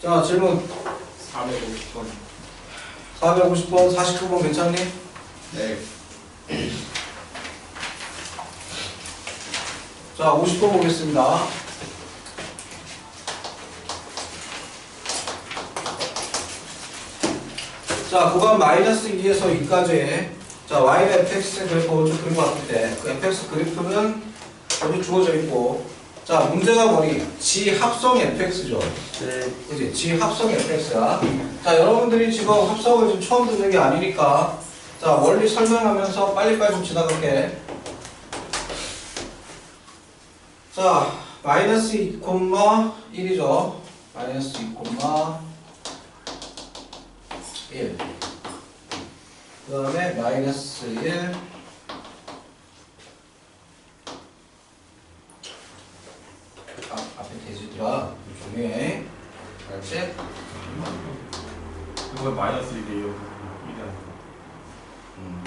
자, 질문 450번 450번, 49번 괜찮니? 네 자, 50번 보겠습니다. 자, 구간 마이너스 2에서 2까지 자, y의 fx 그래프 오른쪽 그림 봤을 때그 fx 그래프는 여기 주어져 있고 자, 문제가 뭐니? 지 합성 fx죠. 네. 그지? 지 합성 fx야. 자, 여러분들이 지금 합성을 지금 처음 듣는 게 아니니까 자, 원리 설명하면서 빨리빨리 좀 지나갈게. 자, 마이너스 2,1이죠. 마이너스 2,1. 그 다음에 마이너스 1. 앞, 돼지들아. 조용해. 알지? 이거 마이너스 1이에요 1이 음.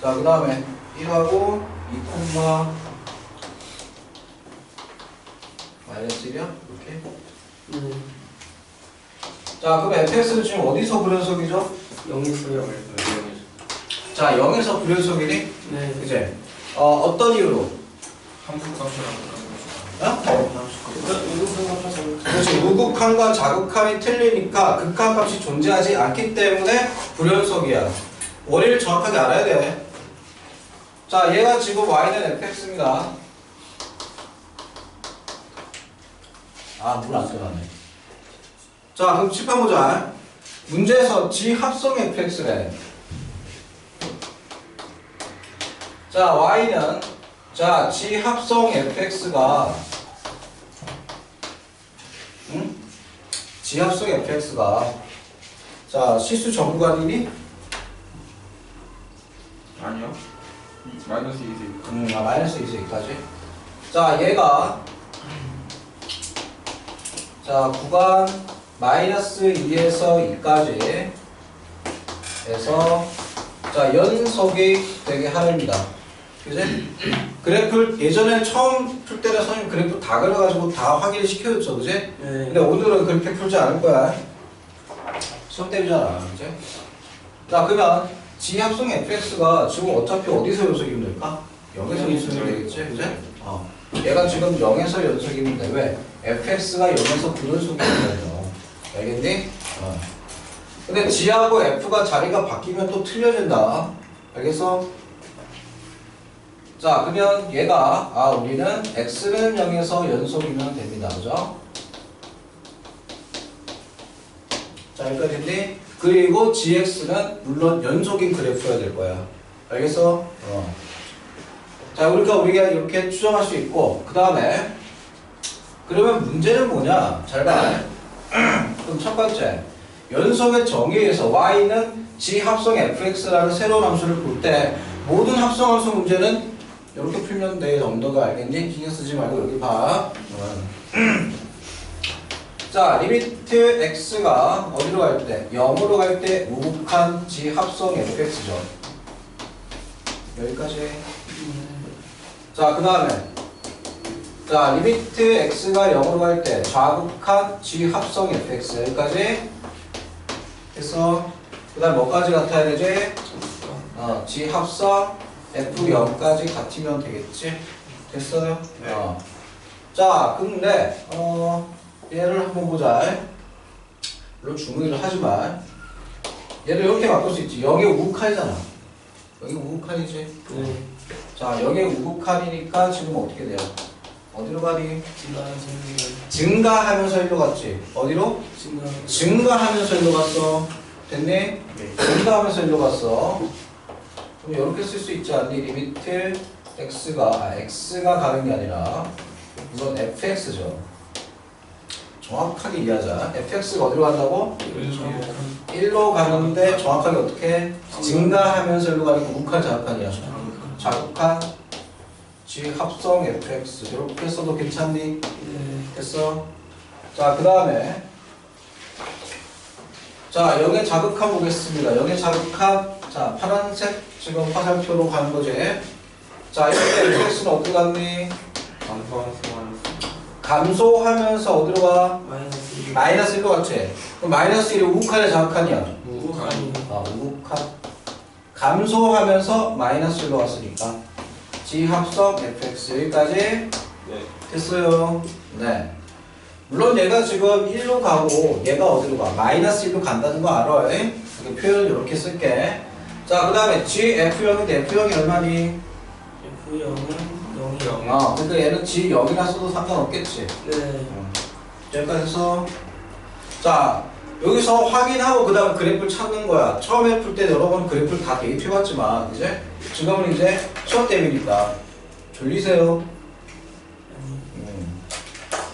자, 그 다음에 1하고 2, 마이너스 1이야? 이렇게. 네. 자, 그럼 fx는 지금 어디서 불연속이죠? 영했어요. 자, 0에서 불연속이니? 네. 그제? 어, 어떤 이유로? 함수 값이랑 어? 그렇지. 우극한과 자극한이 틀리니까 극한 값이 존재하지 않기 때문에 불연속이야. 원리를 정확하게 알아야 돼. 자, 얘가 지금 y는 fx입니다. 아, 물안 들어가네. 자, 그럼 칠판 보자. 문제에서 지합성 fx래. 자, y는 자, 지 합성 fx가 응? 지 합성 fx가 자, 실수 정구간이니? 아니요 이- 마이너스 2에서 음, 아, 마이너스 2에서 2까지. 자, 얘가 자, 구간 마이너스 2에서 2까지 해서 자, 연속이 되게 하랍니다. 그지? 그래프를 예전에 처음 풀 때는 선생님 그래프 다 그려가지고 다 확인을 시켜줬죠. 그지? 네. 근데 오늘은 그렇게 풀지 않을 거야. 시험 때리잖아. 그지? 자, 그러면 지합성 fx가 지금 어차피 어디서 연속이면 될까? 0에서 연속이면 되겠지? 그지? 어. 얘가 지금 0에서 연속이면 돼. 왜? fx가 0에서 불연속이면 돼요. 알겠니? 어. 근데 g하고 f가 자리가 바뀌면 또 틀려진다. 알겠어? 자, 그러면 얘가, 아, 우리는 x는 0에서 연속이면 됩니다. 그죠? 자, 여기까지인데, 그리고 gx는 물론 연속인 그래프여야 될 거야. 알겠어? 어. 자, 그러니까 우리가 이렇게 추정할 수 있고, 그 다음에, 그러면 문제는 뭐냐? 잘 봐. 그럼 첫 번째, 연속의 정의에서 y는 g합성 fx라는 새로운 함수를 볼 때, 모든 합성 함수 문제는 이렇게 풀면 돼. 정도가 알겠니? 신경 쓰지 말고 여기 봐. 어. 자, 리미트 x가 어디로 갈 때? 0으로 갈때 우극한 지 합성 fx죠. 여기까지. 자, 그 다음에 자, 리미트 x가 0으로 갈 때 좌극한 지합성 fx 여기까지 해서 그 다음 뭐까지 같아야 되지? 어, 지합성 f0까지 같으면 되겠지? 됐어요? 네. 어. 자, 근데 어, 얘를 한번 보자. 물론 주문을 하지만 얘를 이렇게 바꿀 수 있지. 여기 우극한이잖아. 여기 우극한이지. 네. 자, 여기 우극한이니까 지금 어떻게 돼요? 어디로 가니? 증가하면서 일로 갔지. 어디로? 증가. 증가하면서 일로 갔어. 됐니? 네 증가하면서 일로 갔어. 그럼 이렇게 쓸 수 있지 않니? 리미트 x가 아, x가 가는 게 아니라 이건 fx죠. 정확하게 이해하자. fx가 어디로 간다고? 1로 가는데 정확하게 어떻게? 증가하면서 일로 가니까 우극한 자극한이야. 자극한 지합성 fx 이렇게 써도 괜찮니? 네. 됐어? 자, 그 다음에 자, 0의 자극한 보겠습니다. 0의 자극한 자, 파란색 지금 화살표로 가는 거지. 자, 이때 fx는 어디로 갔니? 감소하면서 어디로 가? 마이너스 마이너스 1로 같지? 그럼 마이너스 1이 우극한이야 자극한이야? 우극한이. 아 우극한 감소하면서 마이너스 1로 갔으니까 지합성 fx 여기까지 네. 됐어요 네 물론 얘가 지금 1로 가고 얘가 어디로 가? 마이너스 1로 간다는 거 알아? 에? 이렇게 표현을 이렇게 쓸게 자 그 다음에 gf0인데 f0이 얼마니? F0은 0이요. 어 그러니까 얘는 g0이라 써도 상관없겠지 네. 여기까지 해서 자 여기서 확인하고 그 다음 그래프를 찾는 거야 처음에 풀 때 여러 번 그래프를 다 대입해봤지만 이제 지금은 이제 수업 때문이니까 졸리세요 음.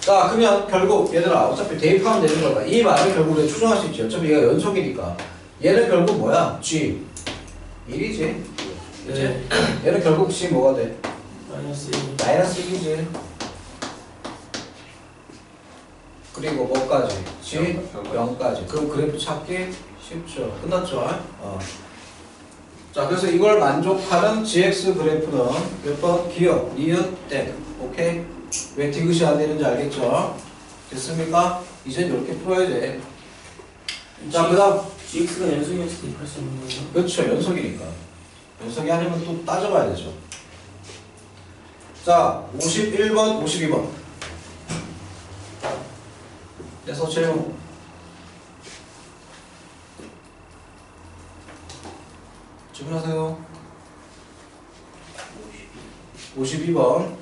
자 그러면 결국 얘들아 어차피 대입하면 되는 거야 이 말을 결국 우리가 추정할 수 있지 어차피 얘가 연속이니까 얘는 결국 뭐야? G 1이지 그치? 네. 얘는 결국 C 뭐가 돼? 마이너스 1. 마이너스 1이지 그리고 뭐까지? G 영, 0까지 그럼 그래프 찾기 쉽죠 끝났죠? 어. 자 그래서 이걸 만족하는 GX 그래프는 몇 번? 기억, 니은, 땡 오케이? 왜 디귿이 안 되는지 알겠죠? 됐습니까? 이제 이렇게 풀어야지 자그 다음 GX가 연속이었을 때 입할 수 있는 거예요? 그렇죠. 연속이니까. 연속이 아니면 또 따져봐야 되죠. 자 51번 52번. 그래서 질문 질문하세요. 52번.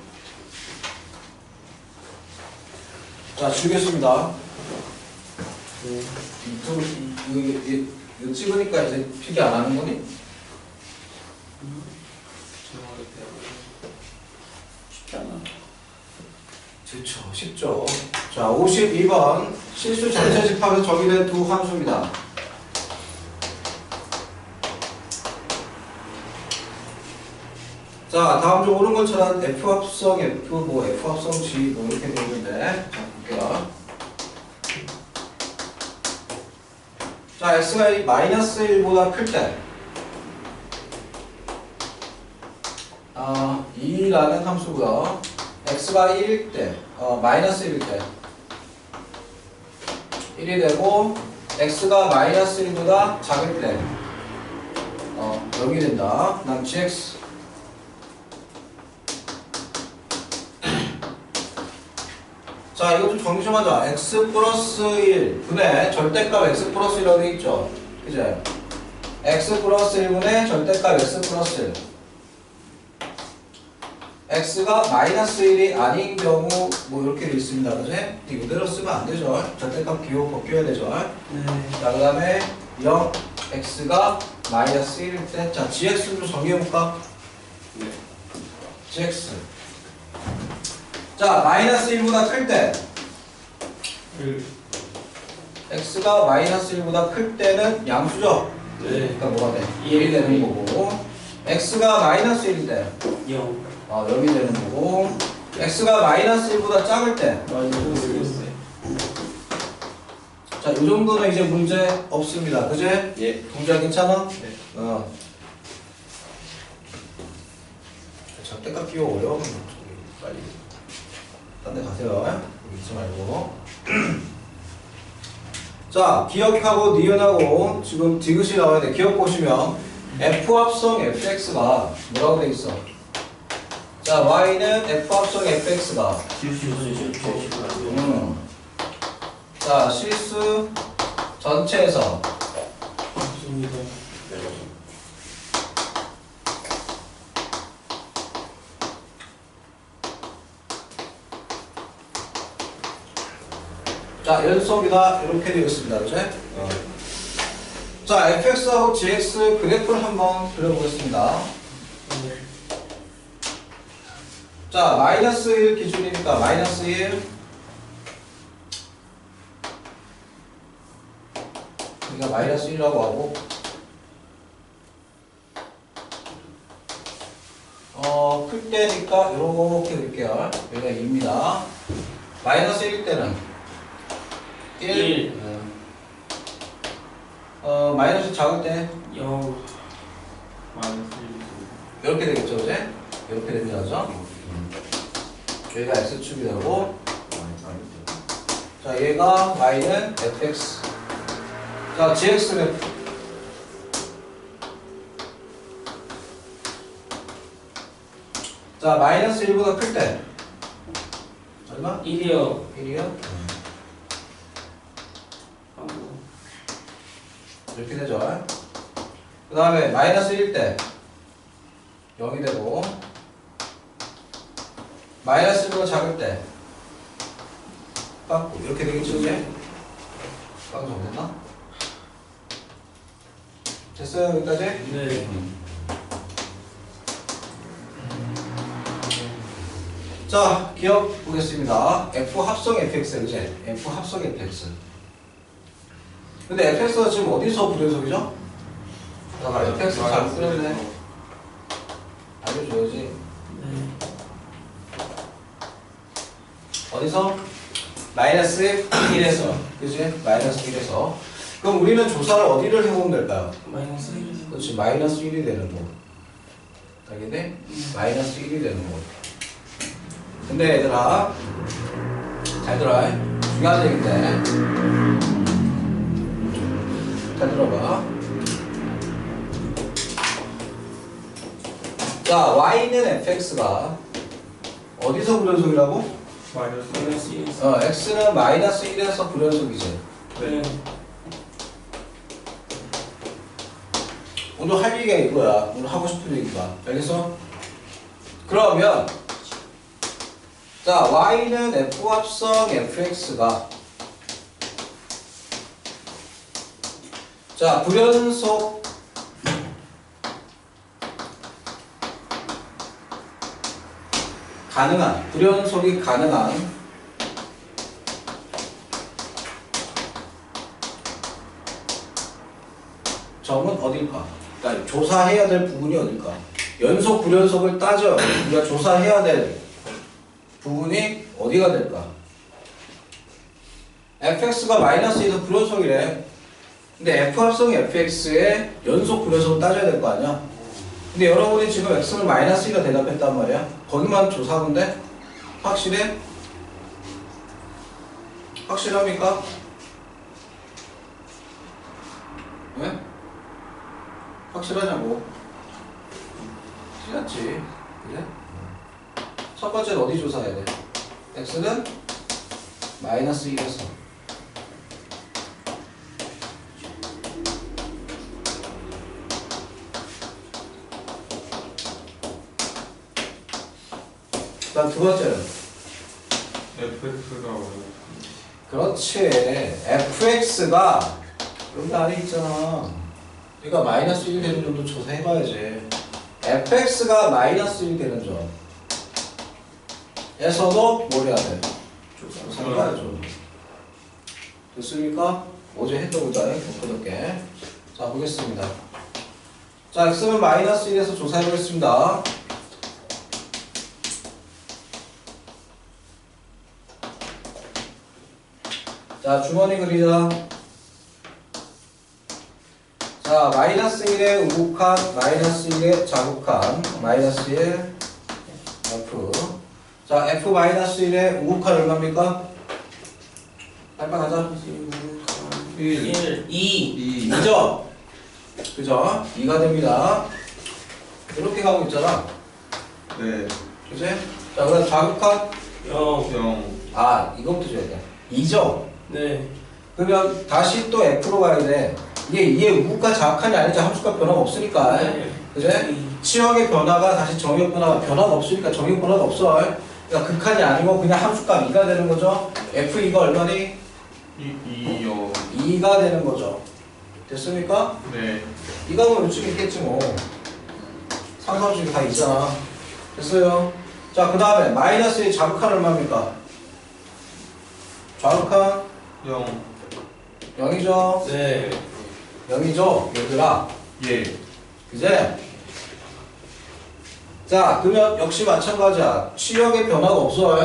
자 주겠습니다 네. 이거, 이거, 찍으니까 이제 필기 안 하는 거니? 않아. 그렇죠. 쉽죠. 자, 52번 실수 전체 집합에서 정의된 두 함수입니다. 자, 다음 중 옳은 것처럼 F 합성 F, 뭐 F 합성 G 뭐 이렇게 되어 있는데 자, 볼게요. 자, X가 이 마이너스 1보다 클 때, 아, 2라는 함수고요. x가 1일 때, 어, 마이너스 1일 때 1이 되고 x가 마이너스 1보다 작을 때 어, 0이 된다. 그 다음 gx 자좀 정리 좀 하자. x 플러스 1 분의 절대값 x 플러스 1이라고 돼 있죠. 그죠? x 플러스 1분의 절대값 x 플러스 1 x가 마이너스 1이 아닌 경우 뭐 이렇게 돼 있습니다. 그죠? 이거 그대로 쓰면 안 되죠. 절대값 기호 바뀌어야 되죠. 네. 자, 그 다음에 0, x가 마이너스 1일 때, 자, gx를 좀 정리해볼까? 네. gx. 자, 마이너스 1보다 클 때, 1. x가 마이너스 1보다 클 때는 양수죠? 네. 그러니까 뭐가 돼? 1이 되는 거고, x가 마이너스 1일 때, 0. 어, 0이 되는 거고, x가 마이너스 1보다 작을 때, 마이너스 1. 자, 이 정도는 이제 문제 없습니다. 그제? 예. 동작 괜찮아? 네. 어. 절대값 끼워 어려워. 빨리. 딴 데 가세요. 여기 있지 말고. 자, 기억하고 니은하고 지금 디귿이 나와야 돼. 기억 보시면 F 합성 fx가 뭐라고 돼 있어? 자, y는 F 합성 fx가 음. 자, 실수 전체에서 맞습니다. 자, 연속이다. 이렇게 되어 있습니다. 그죠? 어. 자, fx하고 gx 그래프를 한번 그려보겠습니다. 네. 자, 마이너스 1 기준이니까 마이너스 1. 여기가 마이너스 1이라고 하고. 어, 클 때니까 이렇게 그릴게요. 여기가 2입니다. 마이너스 1일 때는 1. 일. 어, 마이너스 작을 때 0. 마이너스 이렇게 되겠죠, 그제? 이렇게 됩니다, 그죠? 여기가 x축이 되고, 1. 자, 얘가 y는 fx. 자, gx는 자, 마이너스 1보다 클 때. 얼마? 1이요. 1이요? 이렇게 되죠. 그 다음에 마이너스 1 때 0이 되고 마이너스 1보다 작을 때 깎고 이렇게 되겠죠 이제? 깎고 정됐나? 됐어요 여기까지? 네. 자 기억 보겠습니다 F 합성 fx 이제 F 합성 fx 근데 fx가 지금 어디서 불연속이죠? 잠깐만 fx 잘 그렸네 알려줘야지 네. 어디서? 마이너스 1에서 그지? 마이너스 1에서 그럼 우리는 조사를 어디를 해보면 될까요? 마이너스 1. 그렇지 마이너스 1이 되는 곳 알겠네? 마이너스 1이 되는 곳 근데 얘들아 잘 들어 중요한 얘기인데 잘 들어봐 자 y는 fx가 어디서 불연속이라고? 마이너스 마이너스 1. 어, x는 마이너스 1에서 불연속이지. 네. 오늘 할 얘기가 이거야. 오늘 하고 싶은 얘기가. 알겠어? 그러면 자 y는 f 합성 fx가 자 불연속 가능한 불연속이 가능한 점은 어딜까? 그러니까 조사해야 될 부분이 어딜까? 연속 불연속을 따져 우리가 조사해야 될 부분이 어디가 될까? fx가 마이너스 2에서 불연속이래. 근데 f 합성 fx의 연속 불연속을 따져야 될 거 아니야? 근데 여러분이 지금 x는 마이너스 2가 대답했단 말이야. 거기만 돼? 확실해? 확실합니까? 네? 확실하냐고. 틀렸지. 그래? 첫 번째는 어디 조사해야 돼? x는 마이너스 1에서 다음 두 번째는? Fx가 그렇지. Fx가 여기 안에 있잖아. 그러니까 마이너스 1 되는 점도 조사해봐야지. Fx가 마이너스 1 되는 점 에서도 뭘 해야 돼? 조사해봐야죠. 됐습니까? 어제 했던 거다 엊그저께. 자 보겠습니다. 자 x는 마이너스 1에서 조사해보겠습니다 자, 주머니 그리자. 자, 마이너스 1에 우극한, 마이너스 1에 자극한, 마이너스 1 F. 자, F 마이너스 1에 우극한 얼마입니까? 빨리 가자. 1 1. 2. 2 2죠? 그죠? 2가 됩니다. 이렇게 가고 있잖아. 네 그지? 자, 그럼 자극한, 0. 0 아, 이것부터 줘야 돼. 2죠? 네. 그러면 다시 또 F로 가야 돼. 이게 이게 우가 자극한이 아니지 함수가 변화가 없으니까. 네. 그제? 치역의 변화가 다시 정역 변화가 변화가 없으니까 정역 변화가 없어. 그러니까 극한이 아니고 그냥 함수값 2가 되는 거죠. F2가 얼마니? 2 2요 2가 되는 거죠. 됐습니까? 네 이거 하면 요즘 있겠지 뭐. 상상식이 다 있잖아. 됐어요? 자, 그 다음에 마이너스 2 자극한 얼마입니까? 자극한 0 0이죠. 네. 0이죠. 얘들아. 예 그제? 자, 그러면 역시 마찬가지야. 치역의 변화가 없어.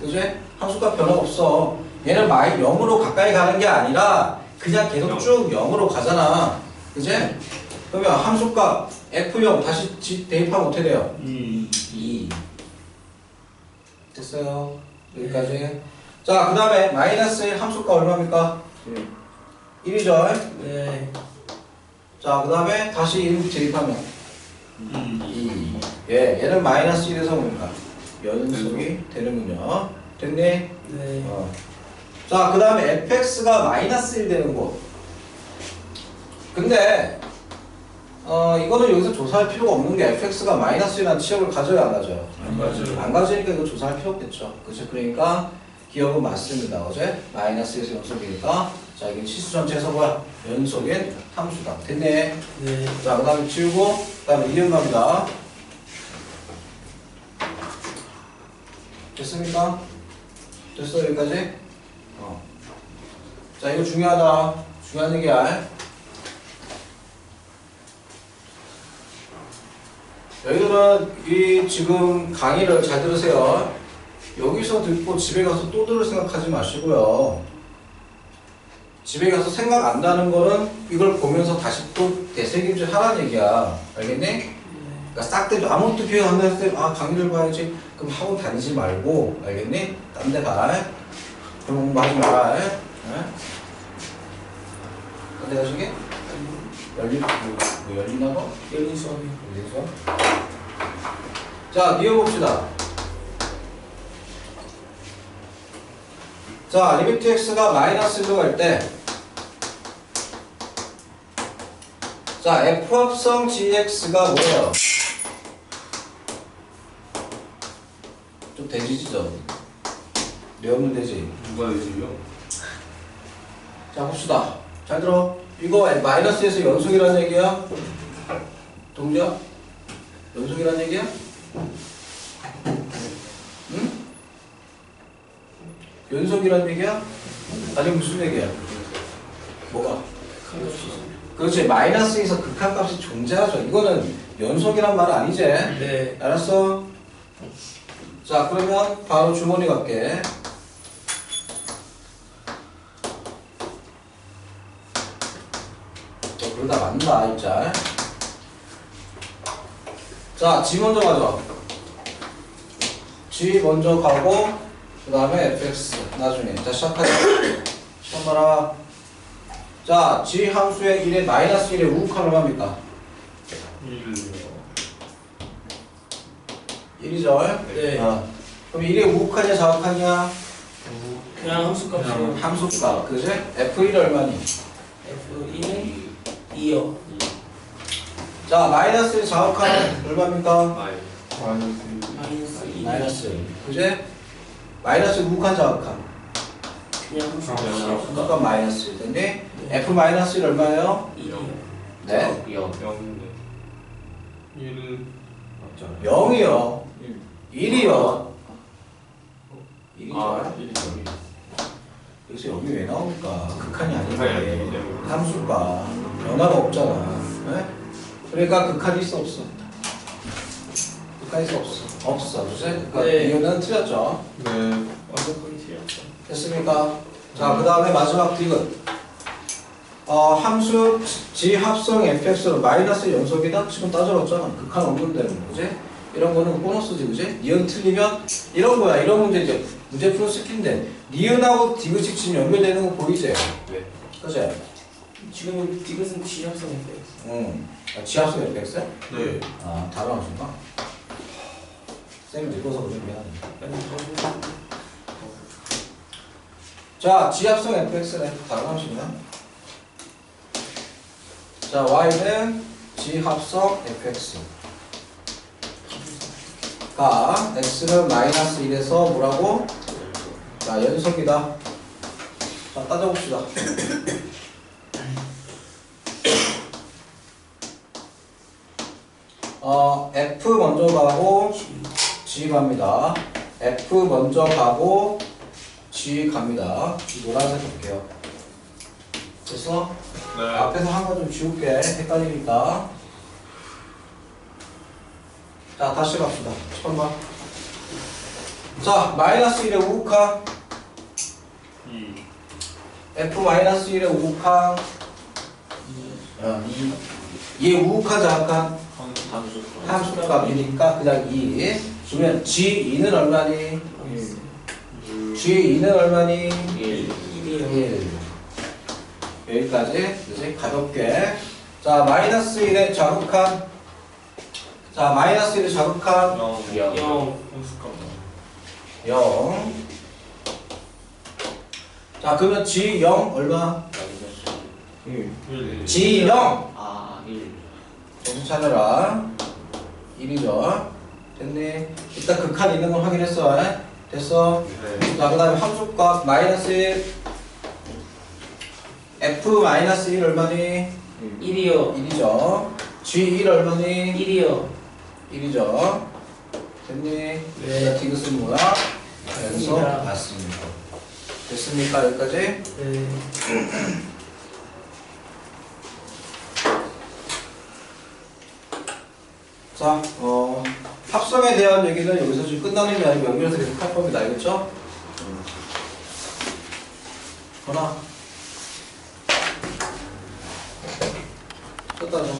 그제? 함수가 변화가 없어. 얘는 마이 0으로 가까이 가는 게 아니라 그냥 계속 쭉 0으로 가잖아. 그제? 그러면 함수값 F0 다시 지- 대입하면 어떻게 돼요? 2 2. 됐어요. 여기까지. 자, 그 다음에 마이너스 1 함수가 얼마입니까? 1이죠. 네. 자, 그 다음에 다시 1 대입하면 2. 예, 얘는 마이너스 1에서 뭡니까? 연속이 되는군요. 됐니? 네. 어. 자, 그 다음에 fx가 마이너스 1 되는 거. 근데, 어, 이거는 여기서 조사할 필요가 없는 게 fx가 마이너스 1이라는 치역을 가져야 안 가져요. 안 가져요. 안 가지니까 이거 조사할 필요 없겠죠. 그죠? 그러니까 기억은 맞습니다. 어제 마이너스에서 연속이니까 자, 이게 치수 전체에서 뭐야? 연속인 함수다. 됐네. 네. 자, 그 다음에 지우고, 그 다음에 이음 갑니다. 됐습니까? 됐어, 여기까지? 어. 자, 이거 중요하다. 중요한 얘기야. 여기들은 이 지금 강의를 잘 들으세요. 여기서 듣고 집에 가서 또 들을 생각하지 마시고요. 집에 가서 생각 안 나는 거는 이걸 보면서 다시 또 되새김질 하라는 얘기야. 알겠니? 그러니까 싹대 아무것도 기억 안 났을 때, 아, 강의를 봐야지. 그럼 학원 다니지 말고, 알겠니? 딴 데 가. 그런 공부 하지 마라. 예? 딴데 가시게? 열리, 뭐, 뭐 봐? 열린 수업이. 여기서. 자, 이어 봅시다. 자, 리미트 x가 마이너스 1로 갈 때, 자, f 합성 gx가 뭐예요? 좀 대지지죠? 외우면 되지. 누가 되지요? 자, 봅시다. 잘 들어. 이거 마이너스에서 연속이라는 얘기야? 동자? 연속이라는 얘기야? 연속이라는 얘기야? 아니 무슨 얘기야? 뭐가? 그렇지 마이너스에서 극한값이 존재하죠 이거는 연속이란 말 아니지? 네. 알았어? 자 그러면 바로 주머니 갈게 너 그러다 맞는다 일자 자 G 먼저 가자 G 먼저 가고 그 다음에 fx 나중에 자 시작하자 시험 봐라 자 G 함수의 1에 마이너스 1의 우극한 얼마입니까? 1 1이죠? 네. 어. 그럼 1의 우극하냐 자극하냐? 그냥 함수 값이요. 그냥 함수값 그지? F1 얼마니? F1은 2요. 자 마이너스 1 자극하는 얼마입니까? 마이너스 마이너스 2. 마이너스 1 그지? 마이너스 아, 값이요. 그러니까 마이너스 1 근데 F 마이너스 1 얼마예요? 2요. 네? 0인데 1은 0이요 1이요 1이죠 아 1이 0이 여기서 0이 왜 나옵니까? 극한이 아닌데. 함수가 변화가 없잖아 네? 그러니까 극한이 있어 없어? 극한이 있어 없어? 없어 그치? 그러니까 네. 이유는 틀렸죠 네 완벽하게 틀렸죠. 됐습니까? 자, 그 다음에 마지막 디귿. 어, 함수 G 합성 fx는 마이너스 연속이다? 지금 따져봤잖아. 극한 데는, 그지? 이런 거는 보너스지, 그지? 니은 틀리면 이런 거야. 이런 문제 이제 문제 푸는 스킬인데 니은하고 디귿이 지금 연결되는 거 보이지? 네. 그지? 지금 디귿은 G 합성 F. 응. 아, G 합성 fx? 네. 아, 다른 함수인가? 쌤이 늙어서 그런 미안해. 아니 저는 자, G합성 fx네. 다른 함수냐? 자, y는 G합성 fx. 가 x는 마이너스 1에서 뭐라고? 자, 연속이다. 자, 따져봅시다. 어, f 먼저 가고 G 갑니다. F 먼저 가고 G 갑니다. 노란색 볼게요. 됐어? 네. 앞에서 한 거 좀 지울게. 헷갈리니까. 자, 다시 갑시다. 잠깐만. 자, 마이너스 1의 우극항. 2 F 마이너스 1의 우극항. 어, 2. 얘 우극한 자극한 함수값이니까 그냥 2. 그러면 G2는 얼마니? 마이너스. G2는 얼마니? 1 1이요. 1 여기까지 이제 가볍게 자 마이너스 1의 자극한 자 마이너스 1의 자극한 0 0. 0 자 그러면 G0 얼마? 1 1 G0 아, 1. 정신 차려라 1이죠 됐니? 일단 극한 있는 걸 확인했어 됐어 네 자, 그 다음에 함수값 마이너스 1 F 마이너스 1 얼마니? 1이요. 1이죠 G1 얼마니? 1이요. 1이죠 됐니? 네. 디귿은 뭐야? 맞습니다. 맞습니다 됐습니까 여기까지? 네. 자, 어, 합성에 대한 얘기는 여기서 지금 끝나는 게 아니고 연결해서 계속 할 겁니다. 알겠죠? 하나 끝나죠